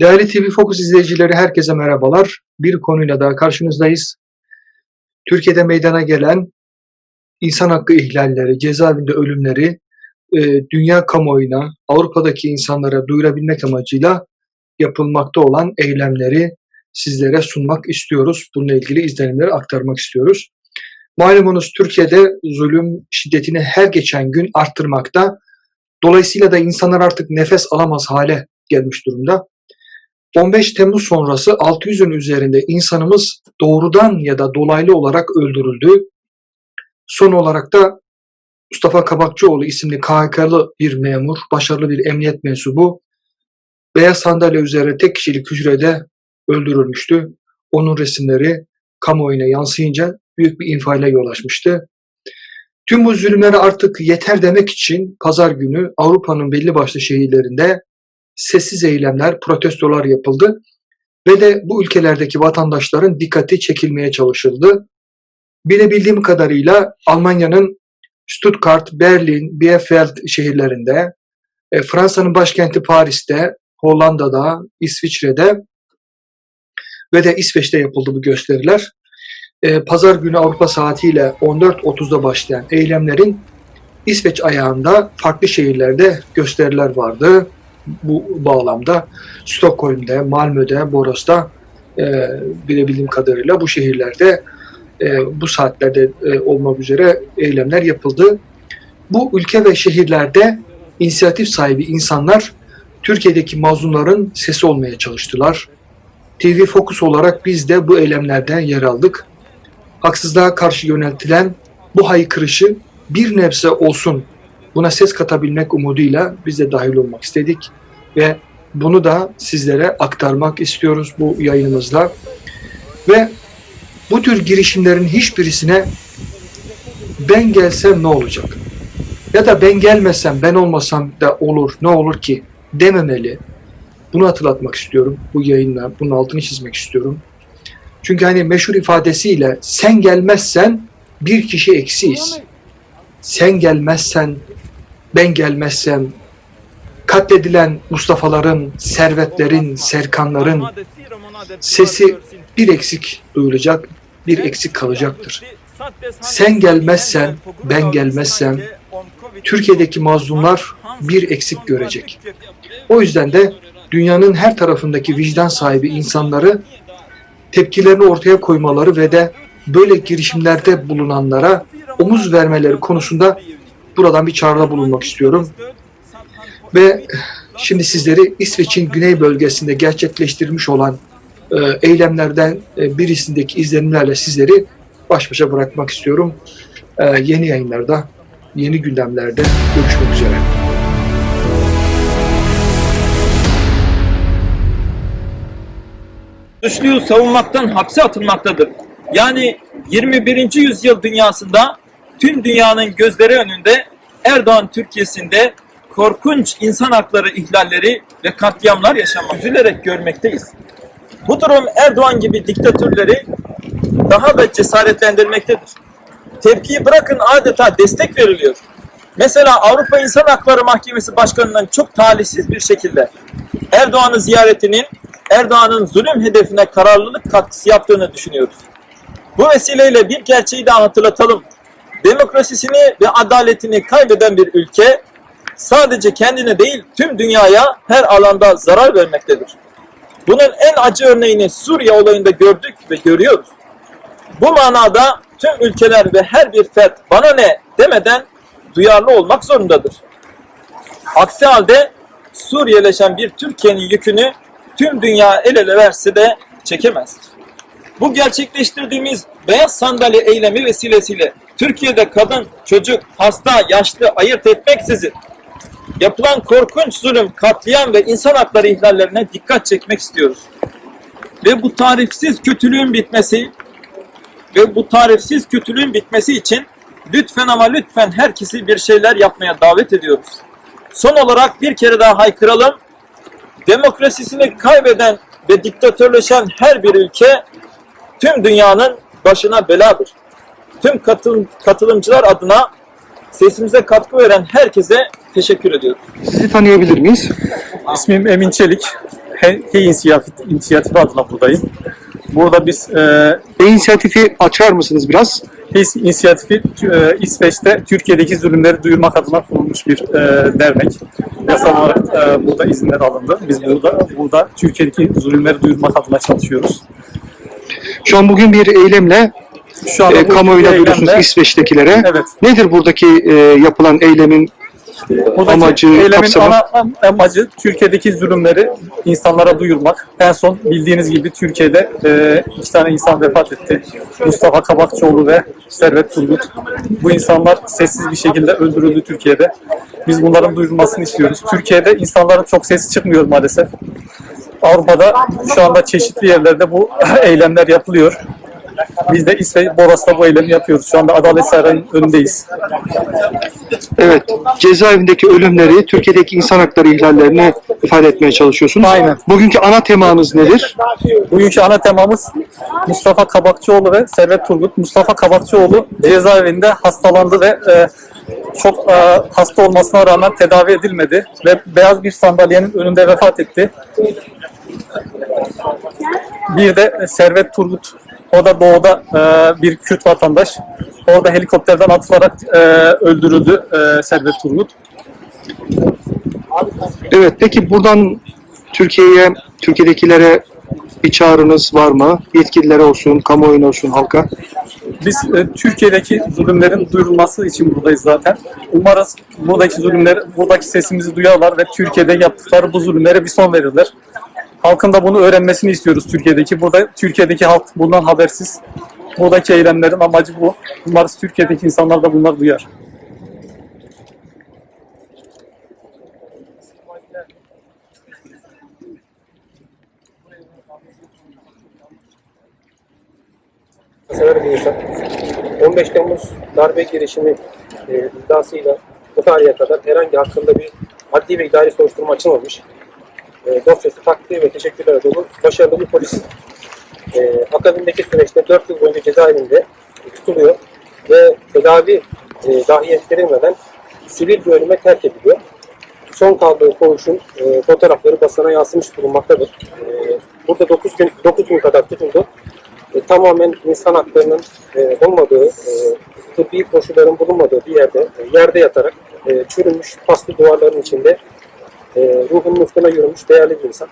Değerli TV Focus izleyicileri herkese merhabalar. Bir konuyla daha karşınızdayız. Türkiye'de meydana gelen insan hakkı ihlalleri, cezaevinde ölümleri e, dünya kamuoyuna, Avrupa'daki insanlara duyurabilmek amacıyla yapılmakta olan eylemleri sizlere sunmak istiyoruz. Bununla ilgili izlenimleri aktarmak istiyoruz. Malumunuz Türkiye'de zulüm şiddetini her geçen gün arttırmakta. Dolayısıyla da insanlar artık nefes alamaz hale gelmiş durumda. 15 Temmuz sonrası 600'ün üzerinde insanımız doğrudan ya da dolaylı olarak öldürüldü. Son olarak da Mustafa Kabakçıoğlu isimli KHK'lı bir memur, başarılı bir emniyet mensubu beyaz sandalye üzerine tek kişilik hücrede öldürülmüştü. Onun resimleri kamuoyuna yansıyınca büyük bir infiale yol açmıştı. Tüm bu zulümlere artık yeter demek için pazar günü Avrupa'nın belli başlı şehirlerinde sessiz eylemler, protestolar yapıldı ve de bu ülkelerdeki vatandaşların dikkati çekilmeye çalışıldı. Bilebildiğim kadarıyla Almanya'nın Stuttgart, Berlin, Bielefeld şehirlerinde, e, Fransa'nın başkenti Paris'te, Hollanda'da, İsviçre'de ve de İsveç'te yapıldı bu gösteriler. E, Pazar günü Avrupa saatiyle 14.30'da başlayan eylemlerin İsveç ayağında farklı şehirlerde gösteriler vardı bu bağlamda Stockholm'de, Malmö'de, Boros'ta e, bilebildiğim kadarıyla bu şehirlerde e, bu saatlerde e, olmak üzere eylemler yapıldı. Bu ülke ve şehirlerde inisiyatif sahibi insanlar Türkiye'deki mazlumların sesi olmaya çalıştılar. TV Focus olarak biz de bu eylemlerden yer aldık. Haksızlığa karşı yöneltilen bu haykırışı bir nebze olsun buna ses katabilmek umuduyla biz de dahil olmak istedik ve bunu da sizlere aktarmak istiyoruz bu yayınımızda. Ve bu tür girişimlerin hiçbirisine ben gelsem ne olacak? Ya da ben gelmesem, ben olmasam da olur, ne olur ki dememeli. Bunu hatırlatmak istiyorum bu yayınla, bunun altını çizmek istiyorum. Çünkü hani meşhur ifadesiyle sen gelmezsen bir kişi eksiyiz. Sen gelmezsen ben gelmezsem katledilen Mustafa'ların, servetlerin, serkanların sesi bir eksik duyulacak, bir eksik kalacaktır. Sen gelmezsen, ben gelmezsem Türkiye'deki mazlumlar bir eksik görecek. O yüzden de dünyanın her tarafındaki vicdan sahibi insanları tepkilerini ortaya koymaları ve de böyle girişimlerde bulunanlara omuz vermeleri konusunda buradan bir çağrıda bulunmak istiyorum. Ve şimdi sizleri İsveç'in güney bölgesinde gerçekleştirmiş olan e, eylemlerden e, birisindeki izlenimlerle sizleri baş başa bırakmak istiyorum. E, yeni yayınlarda, yeni gündemlerde görüşmek üzere. suçluyu savunmaktan hapse atılmaktadır. Yani 21. yüzyıl dünyasında tüm dünyanın gözleri önünde Erdoğan Türkiye'sinde korkunç insan hakları ihlalleri ve katliamlar yaşanmakta. Üzülerek görmekteyiz. Bu durum Erdoğan gibi diktatörleri daha da cesaretlendirmektedir. Tepkiyi bırakın adeta destek veriliyor. Mesela Avrupa İnsan Hakları Mahkemesi Başkanı'nın çok talihsiz bir şekilde Erdoğan'ı ziyaretinin Erdoğan'ın zulüm hedefine kararlılık katkısı yaptığını düşünüyoruz. Bu vesileyle bir gerçeği daha hatırlatalım. Demokrasisini ve adaletini kaybeden bir ülke sadece kendine değil tüm dünyaya her alanda zarar vermektedir. Bunun en acı örneğini Suriye olayında gördük ve görüyoruz. Bu manada tüm ülkeler ve her bir fert bana ne demeden duyarlı olmak zorundadır. Aksi halde Suriyeleşen bir Türkiye'nin yükünü tüm dünya el ele verse de çekemez. Bu gerçekleştirdiğimiz beyaz sandalye eylemi vesilesiyle Türkiye'de kadın, çocuk, hasta, yaşlı ayırt etmeksizin yapılan korkunç zulüm, katliam ve insan hakları ihlallerine dikkat çekmek istiyoruz. Ve bu tarifsiz kötülüğün bitmesi ve bu tarifsiz kötülüğün bitmesi için lütfen ama lütfen herkesi bir şeyler yapmaya davet ediyoruz. Son olarak bir kere daha haykıralım. Demokrasisini kaybeden ve diktatörleşen her bir ülke tüm dünyanın başına beladır. Tüm katılım, katılımcılar adına sesimize katkı veren herkese teşekkür ediyoruz. Sizi tanıyabilir miyiz? İsmim Emin Çelik. Hey, hey İnisiyatif, İnisiyatifi adına buradayım. Burada biz e, E inisiyatifi açar mısınız biraz? Hey İnisiyatifi e, İsveç'te Türkiye'deki zulümleri duyurmak adına kurulmuş bir e, dernek. Yasal olarak e, burada izinler alındı. Biz burada burada Türkiye'deki zulümleri duyurmak adına çalışıyoruz. Şu an bugün bir eylemle Şu anda e, eylemde- duyuruyorsunuz İsveç'tekilere. Evet. Nedir buradaki e, yapılan eylemin Buradaki amacı, eylemin kapsamı? ana am- amacı Türkiye'deki zulümleri insanlara duyurmak. En son bildiğiniz gibi Türkiye'de e, iki tane insan vefat etti. Mustafa Kabakçıoğlu ve Servet Turgut. Bu insanlar sessiz bir şekilde öldürüldü Türkiye'de. Biz bunların duyurulmasını istiyoruz. Türkiye'de insanların çok sesi çıkmıyor maalesef. Avrupa'da şu anda çeşitli yerlerde bu eylemler yapılıyor. Biz de İsveç Boras'ta bu eylemi yapıyoruz. Şu anda Adalet Sarayı'nın önündeyiz. evet cezaevindeki ölümleri, Türkiye'deki insan hakları ihlallerini ifade etmeye çalışıyorsunuz. Aynen. Bugünkü ana temanız nedir? Bugünkü ana temamız Mustafa Kabakçıoğlu ve Servet Turgut. Mustafa Kabakçıoğlu cezaevinde hastalandı ve e, çok e, hasta olmasına rağmen tedavi edilmedi ve beyaz bir sandalyenin önünde vefat etti. Bir de Servet Turgut, o da doğuda e, bir Kürt vatandaş. Orada helikopterden atılarak e, öldürüldü e, Servet Turgut. Evet peki buradan Türkiye'ye, Türkiye'dekilere bir çağrınız var mı? Yetkililere olsun, kamuoyuna olsun, halka. Biz e, Türkiye'deki zulümlerin duyurulması için buradayız zaten. Umarız buradaki zulümler, buradaki sesimizi duyarlar ve Türkiye'de yaptıkları bu zulümlere bir son verirler. Halkın da bunu öğrenmesini istiyoruz Türkiye'deki. Burada Türkiye'deki halk bundan habersiz. Buradaki eylemlerin amacı bu. Umarız Türkiye'deki insanlar da bunları duyar. sever bir insan. 15 Temmuz darbe girişimi e, iddiasıyla bu tarihe kadar herhangi hakkında bir adli ve idari soruşturma açılmamış. E, dosyası takdir ve teşekkürler dolu başarılı bir polis. E, akabindeki süreçte 4 yıl boyunca cezaevinde tutuluyor ve tedavi e, dahi ettirilmeden sivil bir ölüme terk ediliyor. Son kaldığı koğuşun e, fotoğrafları basına yansımış bulunmaktadır. E, burada 9 gün 9 gün kadar tutuldu e, tamamen insan haklarının e, olmadığı, e, tıbbi koşulların bulunmadığı bir yerde, e, yerde yatarak e, çürümüş paslı duvarların içinde e, ruhun muftuna yürümüş değerli bir insan.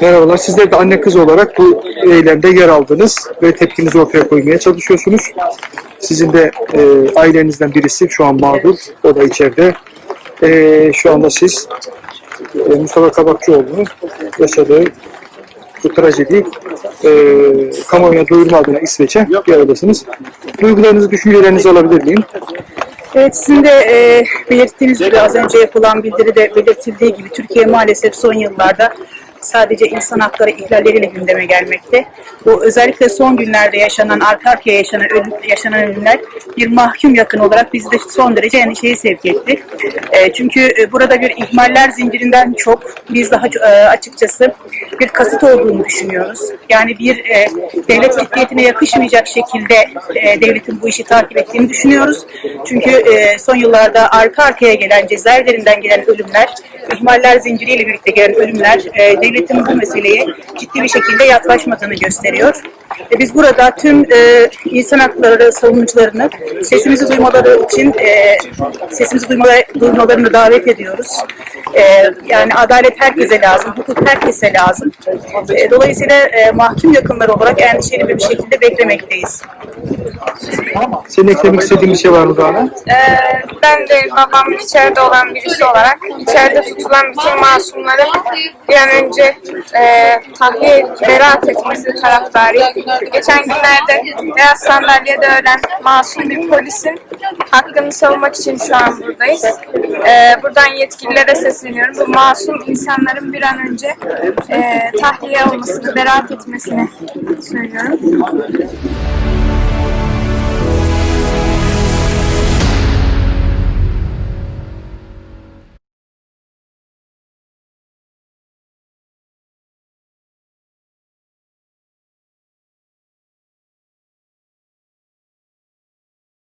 Merhabalar. Sizler de anne kız olarak bu eylemde yer aldınız ve tepkinizi ortaya koymaya çalışıyorsunuz. Sizin de e, ailenizden birisi şu an mağdur. O da içeride. E, şu anda siz e, Mustafa Kabakçıoğlu'nun yaşadığı bu trajedi e, kamuoyuna duyurma adına İsveç'e bir aradasınız. Duygularınızı, düşüncelerinizi alabilir miyim? Evet sizin de e, belirttiğiniz gibi az önce yapılan bildiride belirtildiği gibi Türkiye maalesef son yıllarda sadece insan hakları ihlalleriyle gündeme gelmekte. Bu özellikle son günlerde yaşanan, arka arkaya yaşanan, yaşanan ölümler bir mahkum yakın olarak bizi de son derece endişeye sevk etti. E, çünkü e, burada bir ihmaller zincirinden çok biz daha e, açıkçası bir kasıt olduğunu düşünüyoruz. Yani bir e, devlet ciddiyetine yakışmayacak şekilde e, devletin bu işi takip ettiğini düşünüyoruz. Çünkü e, son yıllarda arka arkaya gelen cezaevlerinden gelen ölümler, ihmaller zinciriyle birlikte gelen ölümler e, devletin bu meseleye ciddi bir şekilde yaklaşmadığını gösteriyor. E, biz burada tüm e, insan hakları savunucularını sesimizi duymaları için e, sesimizi duymaları, duymalarını davet ediyoruz. E, yani adalet herkese lazım, hukuk herkese lazım. E, dolayısıyla e, mahkum yakınları olarak endişeli bir şekilde beklemekteyiz. Senin eklemek istediğin bir şey var mı Dana? Ee, ben de babam içeride olan birisi olarak içeride tutulan bütün masumların bir an önce e, tahliye beraat etmesi taraftarıyım. Geçen günlerde beyaz sandalyede ölen masum bir polisin hakkını savunmak için şu an buradayız. Ee, buradan yetkililere sesleniyorum. Bu masum insanların bir an önce e, tahliye olmasını, beraat etmesini söylüyorum.